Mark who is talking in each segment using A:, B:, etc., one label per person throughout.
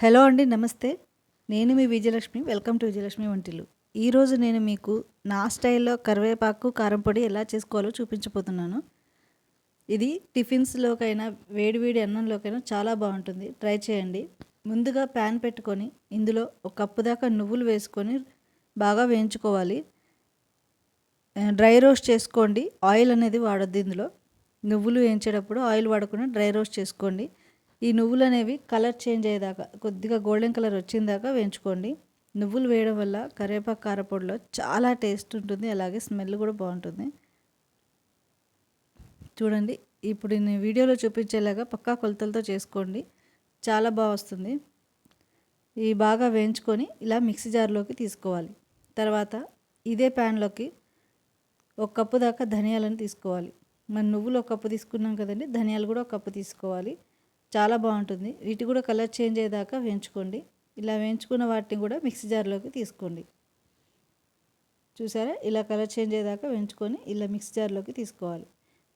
A: Hello అండి నమస్తే. నేను మీ విజయలక్ష్మి వెల్కమ్ టు విజయలక్ష్మి వంటిలు ఈరోజు నేను మీకు నా స్టైల్లో కరివేపాకు కారంపొడి ఎలా చేసుకోవాలో చూపించబోతున్నాను. ఇది టిఫిన్స్లోకైనా వేడివేడి అన్నంలోకైనా చాలా బాగుంటుంది. ట్రై చేయండి. ముందుగా ప్యాన్ పెట్టుకొని ఇందులో ఒక కప్పు దాకా నువ్వులు వేసుకొని బాగా వేయించుకోవాలి. డ్రై రోస్ట్ చేసుకోండి. ఆయిల్ అనేది వాడద్దు ఇందులో. నువ్వులు వేయించేటప్పుడు ఆయిల్ వాడకుండా డ్రై రోస్ట్ చేసుకోండి. ఈ నువ్వులు అనేవి కలర్ చేంజ్ అయ్యేదాకా కొద్దిగా గోల్డెన్ కలర్ వచ్చిందాకా వేయించుకోండి. నువ్వులు వేయడం వల్ల కరివేపాకు కారపొడిలో చాలా టేస్ట్ ఉంటుంది అలాగే స్మెల్ కూడా బాగుంటుంది. చూడండి ఇప్పుడు నేను వీడియోలో చూపించేలాగా పక్కా కొలతలతో చేసుకోండి. చాలా బాగా వస్తుంది. ఇవి బాగా వేయించుకొని ఇలా మిక్సీ జార్లోకి తీసుకోవాలి. తర్వాత ఇదే ప్యాన్లోకి ఒక కప్పు దాకా ధనియాలను తీసుకోవాలి. మన నువ్వులు ఒక కప్పు తీసుకున్నాం కదండి ధనియాలు కూడా ఒక కప్పు తీసుకోవాలి. చాలా బాగుంటుంది. వీటి కూడా కలర్ చేంజ్ అయ్యేదాకా వేయించుకోండి. ఇలా వేయించుకున్న వాటిని కూడా మిక్సీ జార్లోకి తీసుకోండి. చూసారా? ఇలా కలర్ చేంజ్ అయ్యేదాకా వేయించుకొని ఇలా మిక్సీ జార్లోకి తీసుకోవాలి.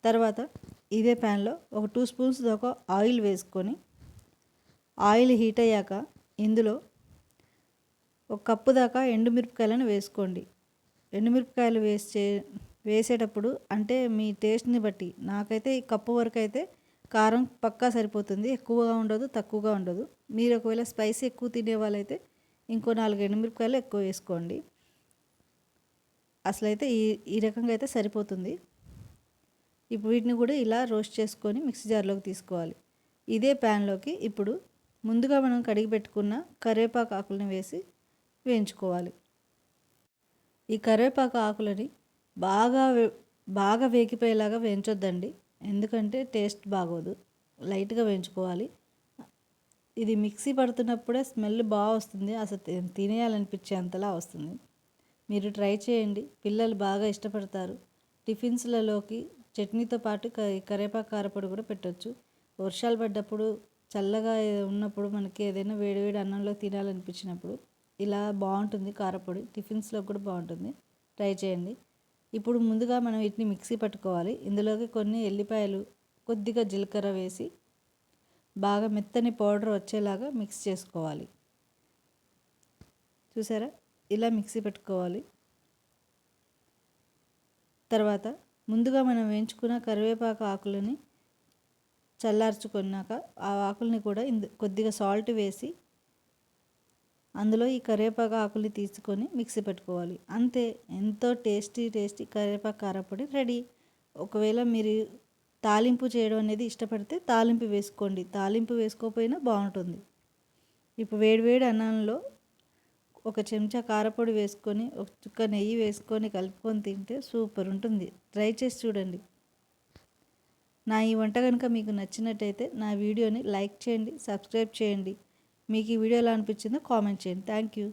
A: తర్వాత ఇదే ప్యాన్లో ఒక టూ స్పూన్స్ దాకా ఆయిల్ వేసుకొని ఆయిల్ హీట్ అయ్యాక ఇందులో ఒక కప్పు దాకా ఎండుమిరపకాయలను వేసుకోండి. ఎండుమిరపకాయలు వేసే వేసేటప్పుడు అంటే మీ టేస్ట్ని బట్టి నాకైతే ఈ కప్పు వరకు అయితే కారం పక్కా సరిపోతుంది ఎక్కువగా ఉండదు తక్కువగా ఉండదు. మీరు ఒకవేళ స్పైసీ ఎక్కువ తినే వాళ్ళైతే ఇంకో నాలుగు ఎండుమిరపకాయలు ఎక్కువ వేసుకోండి. అసలైతే ఈ ఈ రకంగా అయితే సరిపోతుంది. ఇప్పుడు వీటిని కూడా ఇలా రోస్ట్ చేసుకొని మిక్సీ జార్లోకి తీసుకోవాలి. ఇదే ప్యాన్లోకి ఇప్పుడు ముందుగా మనం కడిగి పెట్టుకున్న కరివేపాకు ఆకులను వేసి వేయించుకోవాలి. ఈ కరివేపాకు ఆకులని బాగా బాగా వేగిపోయేలాగా వేయించొద్దండి. ఎందుకంటే టేస్ట్ బాగోదు. లైట్గా వేయించుకోవాలి. ఇది మిక్సీ పడుతున్నప్పుడే స్మెల్ బాగా వస్తుంది. అసలు తినేయాలనిపించే అంతలా వస్తుంది. మీరు ట్రై చేయండి. పిల్లలు బాగా ఇష్టపడతారు. టిఫిన్స్లలోకి చట్నీతో పాటు కరివేపాకు కారపొడి కూడా పెట్టవచ్చు వర్షాలు పడ్డప్పుడు చల్లగా ఉన్నప్పుడు మనకి ఏదైనా వేడివేడి అన్నంలో తినాలనిపించినప్పుడు ఇలా బాగుంటుంది కారపొడి. టిఫిన్స్లో కూడా బాగుంటుంది. ట్రై చేయండి. ఇప్పుడు ముందుగా మనం వీటిని మిక్సీ పట్టుకోవాలి. ఇందులోకి కొన్ని ఎల్లిపాయలు కొద్దిగా జీలకర్ర వేసి బాగా మెత్తని పౌడర్ వచ్చేలాగా మిక్స్ చేసుకోవాలి. చూసారా? ఇలా మిక్సీ పెట్టుకోవాలి. తర్వాత ముందుగా మనం వేయించుకున్న కరివేపాకు ఆకులని చల్లార్చుకున్నాక ఆ ఆకుల్ని కూడా ఇందు కొద్దిగా సాల్ట్ వేసి అందులో ఈ కరివేపాకు ఆకులు తీసుకొని మిక్సీ పెట్టుకోవాలి. అంతే ఎంతో టేస్టీ టేస్టీ కరివేపాకు కారపొడి రెడీ. ఒకవేళ మీరు తాలింపు చేయడం అనేది ఇష్టపడితే తాలింపు వేసుకోండి. తాలింపు వేసుకోకపోయినా బాగుంటుంది. ఇప్పుడు వేడివేడి అన్నంలో ఒక చెంచా కారపొడి వేసుకొని ఒక చుక్క నెయ్యి వేసుకొని కలుపుకొని తింటే సూపర్ ఉంటుంది. ట్రై చేసి చూడండి. నా ఈ వంట కనుక మీకు నచ్చినట్టయితే నా వీడియోని లైక్ చేయండి సబ్స్క్రైబ్ చేయండి. మీకు ఈ వీడియో ఎలా అనిపించిందో కామెంట్ చేయండి. Thank you